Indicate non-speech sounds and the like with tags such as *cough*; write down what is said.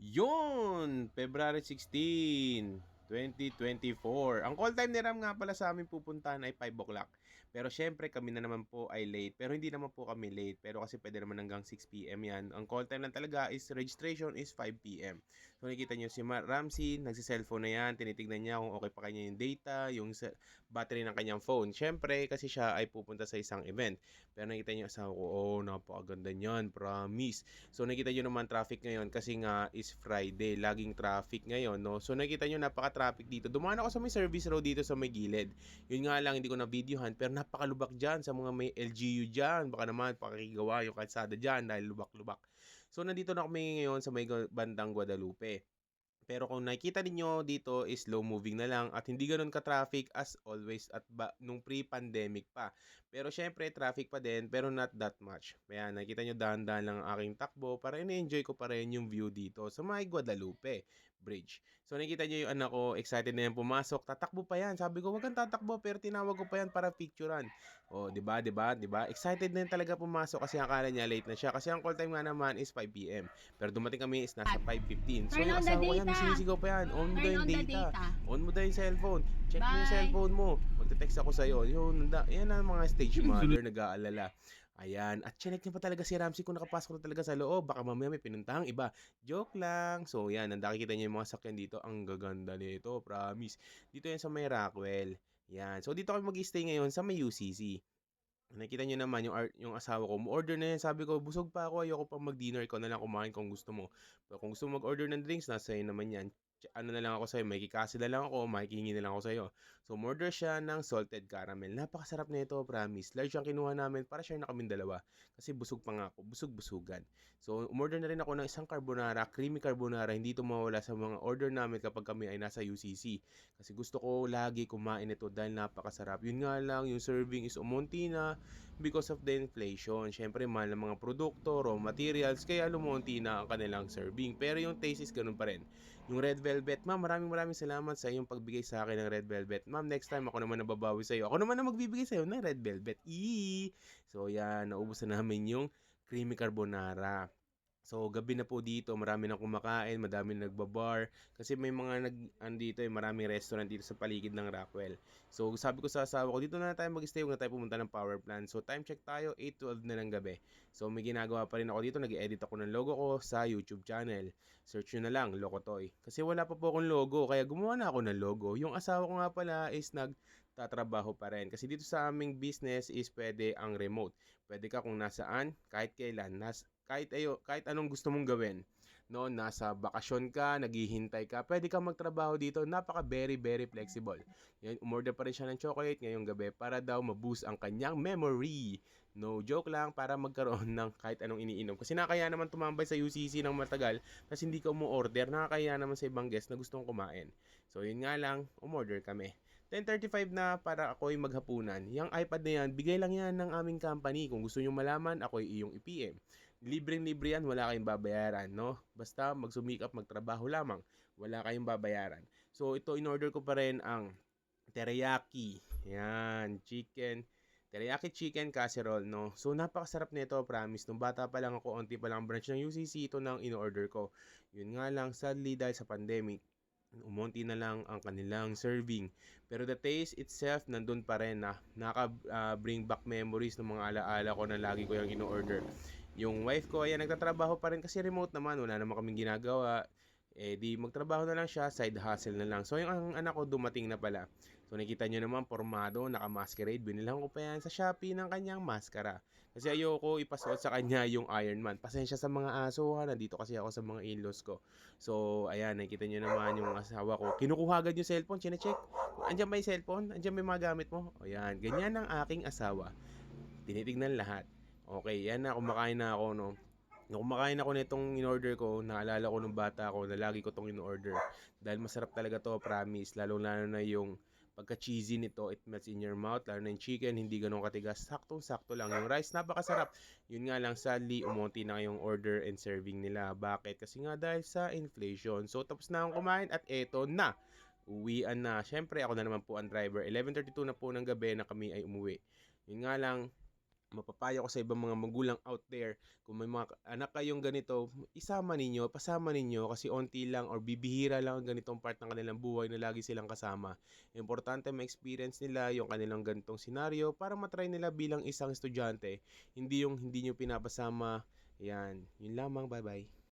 Yun! February 16, 2024. Ang call time ni Ram nga pala sa amin pupuntahan ay 5 o'clock. Pero syempre kami na naman po ay late. Pero hindi naman po kami late. Pero kasi pwede naman hanggang 6 p.m. yan. Ang call time lang talaga is registration is 5 p.m. So nakikita nyo si Ma- Ramsey, nagsi-cellphone na yan. Tinitignan niya kung okay pa kanya yung data, yung battery ng kanyang phone. Syempre kasi siya ay pupunta sa isang event. Pero nakita niyo asawa ko, oh napakaganda niyan, promise. So nakita nyo naman traffic ngayon kasi nga is Friday, laging traffic ngayon, no? So nakita nyo napaka-traffic dito. Dumaan ako sa may service road dito sa may gilid. Yun nga lang, hindi ko na videohan, pero napakalubak dyan sa mga may LGU dyan. Baka naman pakigawa yung kalsada dyan dahil lubak-lubak. So nandito na kami ngayon sa may bandang Guadalupe. Pero kung nakikita ninyo dito is slow moving na lang at hindi ganun ka-traffic as always at ba, nung pre-pandemic pa. Pero syempre traffic pa din pero not that much. Kaya nakita nyo dahan-dahan lang ang aking takbo para in-enjoy ko pa rin yung view dito sa may Guadalupe Bridge. So nakita nyo yung anak ko, excited na yan pumasok. Tatakbo pa yan. Sabi ko, wag kang tatakbo pero tinawag ko pa yan para picturean. Oh, 'di ba? 'Di ba? 'Di ba? Excited na yan talaga pumasok kasi akala niya late na siya kasi ang call time nga naman is 5 PM. Pero dumating kami is nasa 5:15. So Turn yung asawa ko yan, sinisigaw pa yan. On mo daw yung data. data. On mo daw yung cellphone. Check mo yung Bye. cellphone mo. Magte-text ako sa'yo. Yun, nanda, yan ang mga stage *laughs* mother nag-aalala. Ayan. At chinek niya pa talaga si Ramsey kung nakapasok na talaga sa loob. Baka mamaya may pinuntahang iba. Joke lang. So, yan. Nanda nakikita niyo yung mga sakyan dito. Ang gaganda nito. Promise. Dito yan sa may Rockwell. Yan. So, dito kami mag-stay ngayon sa may UCC. Nakita niyo naman yung, ar- yung asawa ko. Order na yan. Sabi ko, busog pa ako. Ayoko pa mag-dinner. Ikaw na lang kumain kung gusto mo. Pero kung gusto mo mag-order ng drinks, nasa naman yan. Ano na lang ako sa'yo, may kikasi na lang ako, makikingi na lang ako sa'yo. So, order siya ng salted caramel. Napakasarap na ito, promise. Large ang kinuha namin para share na kaming dalawa. Kasi busog pa nga ako, busog-busugan. So, umorder na rin ako ng isang carbonara, creamy carbonara. Hindi ito mawala sa mga order namin kapag kami ay nasa UCC. Kasi gusto ko lagi kumain ito dahil napakasarap. Yun nga lang, yung serving is umunti na because of the inflation. Siyempre, mahal ng mga produkto, raw materials, kaya lumunti na ang kanilang serving. Pero yung taste is ganun pa rin. Yung red velvet, ma'am, maraming maraming salamat sa iyong pagbigay sa akin ng red velvet. Ma'am, next time ako naman nababawi sa iyo. Ako naman na magbibigay sa iyo ng red velvet. Eee! So, yan, naubos na namin yung creamy carbonara. So, gabi na po dito, marami nang kumakain, madami nang nagbabar. Kasi may mga nag, andito, eh, maraming restaurant dito sa paligid ng Rockwell. So, sabi ko sa asawa ko, dito na tayo mag-stay, huwag na tayo pumunta ng power plant. So, time check tayo, 8.12 na ng gabi. So, may ginagawa pa rin ako dito, nag-edit ako ng logo ko sa YouTube channel. Search nyo na lang, Lokotoy. Kasi wala pa po akong logo, kaya gumawa na ako ng logo. Yung asawa ko nga pala is nagtatrabaho pa rin. Kasi dito sa aming business is pwede ang remote. Pwede ka kung nasaan, kahit kailan, nas, kahit, ayo, kahit anong gusto mong gawin. No, nasa bakasyon ka, naghihintay ka, pwede ka magtrabaho dito. Napaka very, very flexible. Yan, umorder pa rin siya ng chocolate ngayong gabi para daw ma-boost ang kanyang memory. No joke lang para magkaroon *laughs* ng kahit anong iniinom. Kasi nakakaya naman tumambay sa UCC ng matagal tapos hindi ka umu-order. Nakakaya naman sa ibang guest na gustong kumain. So yun nga lang, umorder kami. 10.35 na para ako'y maghapunan. Yung iPad na yan, bigay lang yan ng aming company. Kung gusto nyo malaman, ako'y iyong i-PM. Libreng-libre yan, wala kayong babayaran, no? Basta magsumikap, magtrabaho lamang. Wala kayong babayaran. So ito, in-order ko pa rin ang teriyaki. Yan, chicken. Teriyaki chicken casserole, no? So, napakasarap nito, promise. Nung bata pa lang ako, onti pa lang ang branch ng UCC, ito nang in-order ko. Yun nga lang, sadly, dahil sa pandemic, umunti na lang ang kanilang serving. Pero the taste itself, nandun pa rin na naka-bring back memories ng mga alaala ko na lagi ko yung in-order. Yung wife ko, ayan, nagtatrabaho pa rin kasi remote naman, wala naman kaming ginagawa. Eh, di magtrabaho na lang siya, side hustle na lang. So, yung ang anak ko dumating na pala. So, nakita nyo naman, formado, naka-masquerade. Binilang ko pa yan sa Shopee ng kanyang maskara. Kasi ayoko ipasuot sa kanya *laughs* yung Iron Man. Pasensya sa mga aso, ha. Nandito kasi ako sa mga in-laws ko. So, ayan, nakita nyo naman yung asawa ko. Kinukuha agad yung cellphone, chinecheck. Andiyan ba yung cellphone? Andiyan ba yung mga gamit mo? O yan, ganyan ang aking asawa. Tinitignan lahat. Okay, yan na, kumakain na ako, no. Nung kumakain ako nitong in-order ko, naalala ko nung bata ako na lagi ko tong in-order. Dahil masarap talaga to, promise. Lalo-lalo na yung pagka-cheesy nito, it melts in your mouth. Lalo na yung chicken, hindi ganun katigas. Saktong-sakto lang. Yung rice, napakasarap. Yun nga lang, sadly, umunti na yung order and serving nila. Bakit? Kasi nga dahil sa inflation. So, tapos na akong kumain at eto na. Uwian na. Siyempre, ako na naman po ang driver. 11.32 na po ng gabi na kami ay umuwi. Yun nga lang, mapapayo ko sa ibang mga magulang out there, kung may mga anak kayong ganito, isama ninyo, pasama ninyo kasi onti lang or bibihira lang ang ganitong part ng kanilang buhay na lagi silang kasama. Importante ma-experience nila yung kanilang ganitong senaryo para matry nila bilang isang estudyante, hindi yung hindi nyo pinapasama. Yan, yun lamang, bye-bye.